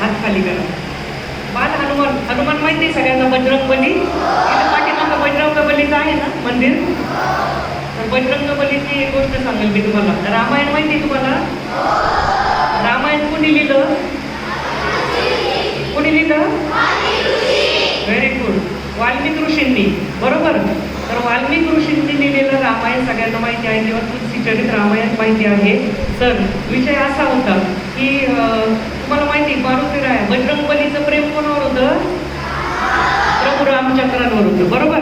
हात खाली करा बाल हनुमान हनुमान माहिती आहे सगळ्यांना बजरंग बली पाठीमागं बजरंग बलीचं आहे ना मंदिर? तर बजरंग बलीची एक गोष्ट सांगेल मी तुम्हाला. रामायण माहिती आहे तुम्हाला रामायण कोणी लिहिलं कोणी लिहिलं व्हेरी गुड वाल्मिक ऋषींनी. बरोबर? तर वाल्मिक ऋषींनी लिहिलेलं रामायण सगळ्यांना माहिती आहे. किंवा तुलसीचरित रामायण माहिती आहे. तर विषय असा होता की तुम्हाला माहिती मारुती राय बजरंगबलीचं प्रेम कोणावर होतं? प्रभू रामचंद्रांवर होतं. बरोबर?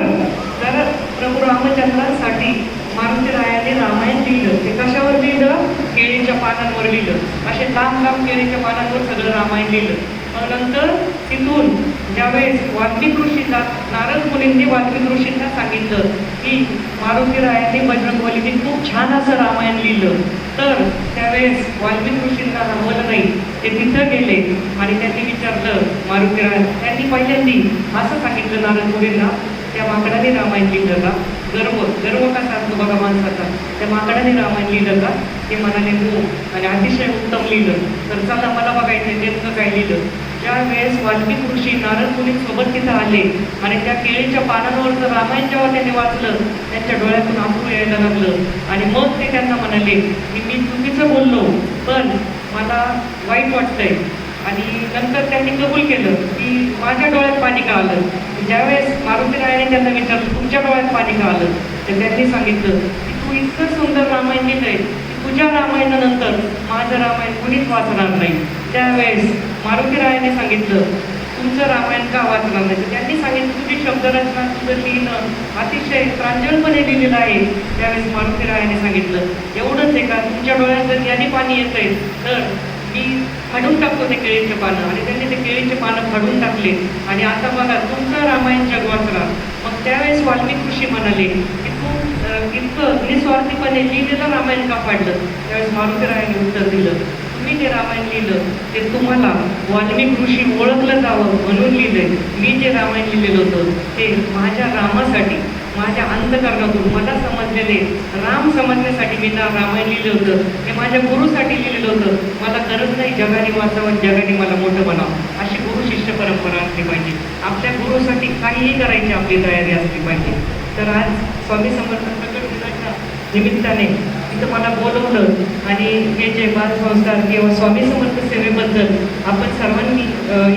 तर प्रभू रामचंद्रांसाठी मारुती रायाने रामायण लिहिलं. ते कशावर लिहिलं? केळीच्या पानांवर लिहिलं. असे लांब लांब केळीच्या पानांवर सगळं रामायण लिहिलं. मग नंतर तिथून त्यावेळेस वाल्मिक ऋषींना नारद मुलींनी वाल्मिक ऋषींना सांगितलं की मारुती रायाने बजरंगबलीने खूप छान असं रामायण लिहिलं. तर त्यावेळेस वाल्मिक ऋषींना रामवलं नाही. ते तिथं गेले आणि त्यांनी विचारलं मारुती राय त्यांनी पहिल्यांदी असं सांगितलं नारद मुलींना त्या माकडाने रामायण लिहिलं का? गर्व गर्व कसा असतो बघा माणसाचा. त्या माकडाने रामायण लिहिलं का? ते मनाने हो आणि अतिशय उत्तम लिहिलं. तर चला मला बघायचं नेमकं काय लिहिलं. ज्या वेळेस वाल्मिक ऋषी नारद मुनी सोबत तिथं आले. आणि त्या केळीच्या पानांवरचं रामायण जेव्हा त्यांनी वाचलं त्यांच्या डोळ्यातून आंसू यायला लागलं. आणि मग ते त्यांना म्हणाले की मी चुकीचं बोललो पण मला वाईट वाटतंय. आणि नंतर त्यांनी कबूल केलं की माझ्या डोळ्यात पाणी का आलं? ज्यावेळेस मारुती रायाने त्यांना विचारलं तुमच्या डोळ्यात पाणी का आलं? तर त्यांनी सांगितलं की तू इतकं सुंदर रामायण लिहिलंय तुझ्या रामायणानंतर माझं रामायण कुणीच वाचणार नाही. त्यावेळेस मारुती रायाने सांगितलं तुमचं रामायण का वाचणार नाही? तर त्यांनी सांगितलं तुझी शब्दरचना तुझं लिहिणं अतिशय प्रांजळपणे लिहिलेलं आहे. त्यावेळेस मारुती रायाने सांगितलं एवढंच आहे का? तुमच्या डोळ्यात जर याने पाणी येतंय तर मी फाडून टाकतो ते केळीचे पानं. आणि त्यांनी ते केळीचे पानं फाडून टाकले. आणि आता बघा तुमचं रामायण जग वाचला मग त्यावेळेस वाल्मिक ऋषी म्हणाले की तू इतकं निस्वार्थीपणे लिहिलेलं रामायण का पाडलं? त्यावेळेस मारुतीरायाने उत्तर दिलं तुम्ही जे रामायण लिहिलं ते तुम्हाला वाल्मिक ऋषी ओळखलं जावं म्हणून लिहिलंय मी जे रामायण लिहिलेलं होतं ते माझ्या रामासाठी माझ्या अंतकरणातून मला समजलेले राम समजण्यासाठी मी ना रामायण लिहिलं होतं ते माझ्या गुरुसाठी लिहिलेलं होतं. मला गरज नाही जगाने वाचावं जगाने मला मोठं बनावं. अशी गुरु शिष्य परंपरा असली पाहिजे. आपल्या गुरुसाठी काहीही करायची आपली तयारी असली पाहिजे. तर आज स्वामी समर्थ दिनाच्या निमित्ताने तिथं मला बोलवलं आणि हे जे बाल संस्कार किंवा स्वामी समर्थ सेवेबद्दल आपण सर्वांनी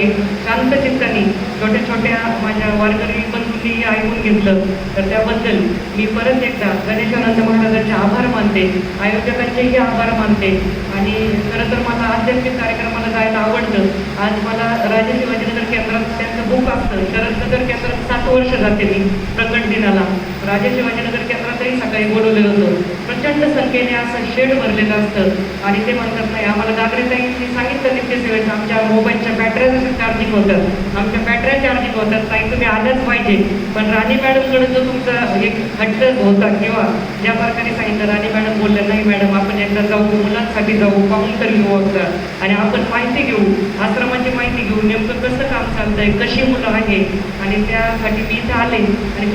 एक शांत चित्ताने छोट्या छोट्या माझ्या वारकरी बंधूंनी ऐकून घेतलं. तर त्याबद्दल मी परत एकदा गणेशानंद महाराजांचे आभार मानते आयोजकांचेही आभार मानते आणि खरं तर मला आध्यात्मिक कार्यक्रमाला जायला आवडतं. आज मला राजे शिवाजीनगर केंद्रात त्यांचं बुक असतं शरदनगर केंद्रात सात वर्ष जाते मी. झाला राजे शिवाजीनगर केंद्रातही सकाळी बोलवलेलं होतं. प्रचंड संख्येने असं शेड भरलेलं असतं. आणि ते म्हणतात नाही आम्हाला गागरेताईंनी सांगितलं तिथे सेवेचं आमच्या मोबाईलच्या बॅटऱ्या चार्जिंग होतात आमच्या बॅटऱ्या चार्जिंग होतात. ताई तुम्ही आलंच पाहिजे. पण राणी मॅडमकडे जो तुमचा एक हट्ट होता किंवा ज्या प्रकारे सांगितलं राणी मॅडम बोलल्या नाही मॅडम आपण एकदा जाऊ मुलांसाठी जाऊ पाहून तर घेऊ एकदा आणि आपण माहिती घेऊ आश्रमाची माहिती घेऊ नेमकं कसं काम चालतंय कशी मुलं आहे आणि त्यासाठी मी इथं आले. आणि